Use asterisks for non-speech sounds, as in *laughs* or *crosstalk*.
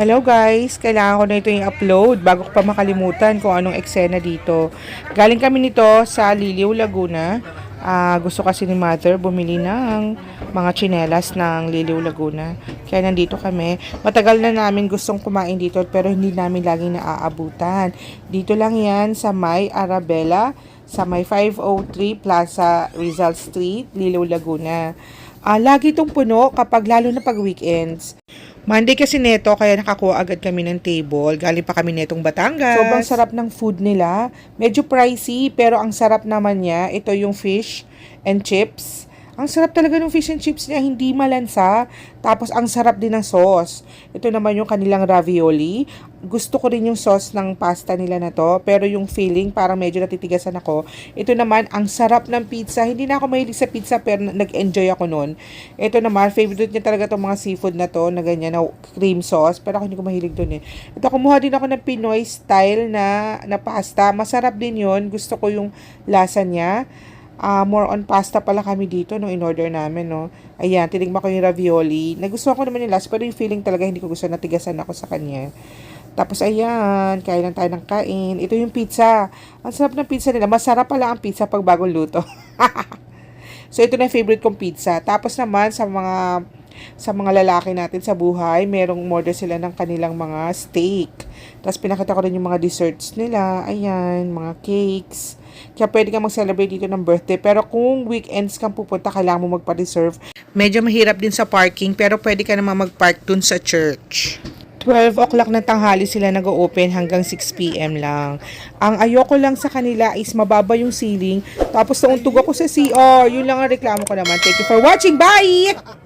Hello guys, kailangan ko na ito yung upload bago ko pa makalimutan kung anong eksena dito. Galing kami nito sa Liliw, Laguna. Ah, gusto kasi ni mother bumili ng mga tsinelas ng Liliw, Laguna. Kaya nandito kami. Matagal na namin gustong kumain dito pero hindi namin laging naaabutan. Dito lang yan sa May Arabella sa may 503 Plaza Rizal Street, Liliw, Laguna. Ah, lagi itong puno kapag lalo na pag weekends. Monday kasi neto, kaya nakakuha agad kami ng table. Galing pa kami netong Batangas. Sobrang sarap ng food nila. Medyo pricey, pero ang sarap naman niya. Ito yung fish and chips. Ang sarap talaga ng fish and chips niya, hindi malansa. Tapos ang sarap din ng sauce. Ito naman yung kanilang ravioli. Gusto ko rin yung sauce ng pasta nila na to, pero yung feeling parang medyo natitigasan ako. Ito naman, ang sarap ng pizza. Hindi na ako mahilig sa pizza, pero nag-enjoy ako nun. Ito naman, favorite niya talaga itong mga seafood na to, na ganyan, na cream sauce, pero ako hindi ko mahilig dun eh. Ito, kumuha din ako ng Pinoy style na, na pasta. Masarap din yun. Gusto ko yung lasa niya. Ah, more on pasta pala kami dito nung in-order namin, no. Ayan, tinigma ko yung ravioli. Nagustuhan ko naman yung last, pero yung feeling talaga hindi ko gusto natigasan ako sa kanya. Tapos ayan, kain lang tayo ng kain. Ito yung pizza. Ang sarap ng pizza nila. Masarap pala ang pizza pag bagong luto. *laughs* so ito na yung favorite kong pizza. Tapos naman sa mga sa mga lalaki natin sa buhay, merong order sila ng kanilang mga steak. Tapos pinakita ko rin yung mga desserts nila. Ayan, mga cakes. Kaya pwede kang mag-celebrate dito ng birthday. Pero kung weekends kang pupunta, kailangan mo magpa-reserve. Medyo mahirap din sa parking, pero pwede ka naman mag-park dun sa church. 12 o'clock ng tanghali sila nag-open hanggang 6 p.m. lang. Ang ayoko lang sa kanila is mababa yung ceiling. Tapos nauntog ako sa CR. Yun lang ang reklamo ko naman. Thank you for watching. Bye!